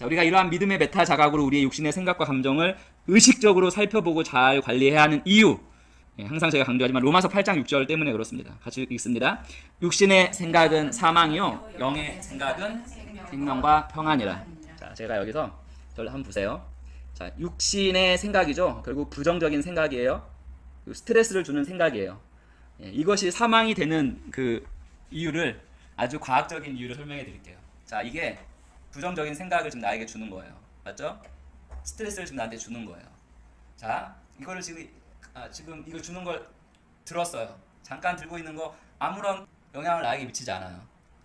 자, 우리가 이러한 믿음의 메타 자각으로 우리의 육신의 생각과 감정을 의식적으로 살펴보고 잘 관리해야 하는 이유. 예, 항상 제가 강조하지만 로마서 8장 6절 때문에 그렇습니다. 같이 읽습니다. 육신의 생각은 사망이요, 영의 생각은 생명과 평안이라. 자, 제가 여기서 저를 한번 보세요. 자, 육신의 생각이죠. 결국 부정적인 생각이에요. 그 스트레스를 주는 생각이에요. 예, 이것이 사망이 되는 그 이유를 아주 과학적인 이유를 설명해 드릴게요. 자, 이게 부정적인 생각을 지금 나에게 주는 거예요. 맞죠? 스트레스를 지금 나한테 주는 거예요. 자, 이거를 지금 아, 지금 이거 주는 걸 들었어요. 잠깐 들고 있는 거 아무런 영향을 나에게 미치지 않아요.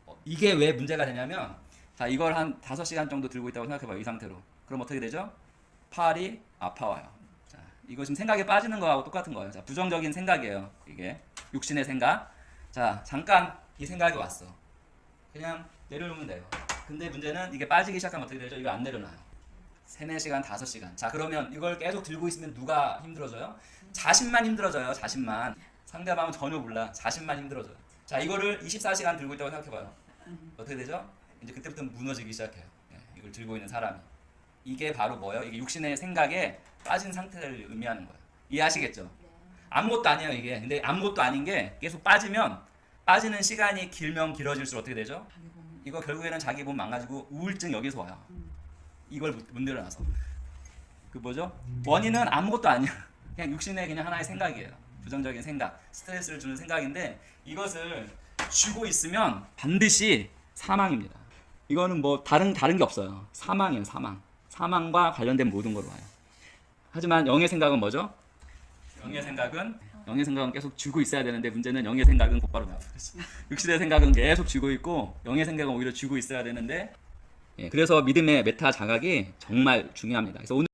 어, 이게 왜 문제가 되냐면 자, 이걸 한 5시간 정도 들고 있다고 생각해 봐요. 이 상태로. 그럼 어떻게 되죠? 팔이 아파와요. 자, 이거 지금 생각에 빠지는 거하고 똑같은 거예요. 자, 부정적인 생각이에요. 이게 육신의 생각. 자, 잠깐 이 생각이 왔어. 그냥 내려놓으면 돼요. 근데 문제는 이게 빠지기 시작하면 어떻게 되죠? 이거 안 내려놔요. 3, 4시간, 5시간. 자, 그러면 이걸 계속 들고 있으면 누가 힘들어져요? 자신만 힘들어져요. 자신만. 상대방은 전혀 몰라. 자신만 힘들어져요. 자, 이거를 24시간 들고 있다고 생각해 봐요. 어떻게 되죠? 이제 그때부터 무너지기 시작해요. 예, 이걸 들고 있는 사람이. 이게 바로 뭐예요? 이게 육신의 생각에 빠진 상태를 의미하는 거예요. 이해하시겠죠? 아무것도 아니에요, 이게. 근데 아무것도 아닌 게 계속 빠지면 빠지는 시간이 길면 길어질수록 어떻게 되죠? 이거 결국에는 자기 몸 망가지고 우울증 여기서 와요. 이걸 내려놔서. 그 뭐죠? 원인은 아무것도 아니야. 그냥 육신의 그냥 하나의 생각이에요. 부정적인 생각, 스트레스를 주는 생각인데 이것을 쥐고 있으면 반드시 사망입니다. 이거는 뭐 다른 다른 게 없어요. 사망이에요, 사망. 사망과 관련된 모든 걸로 와요. 하지만 영의 생각은 뭐죠? 영의 생각은 영의 생각은 계속 쥐고 있어야 되는데 문제는 영의 생각은 곧바로 나와버렸어. 육신의 생각은 계속 쥐고 있고 영의 생각은 오히려 쥐고 있어야 되는데 예, 그래서 믿음의 메타 자각이 정말 중요합니다. 그래서 오늘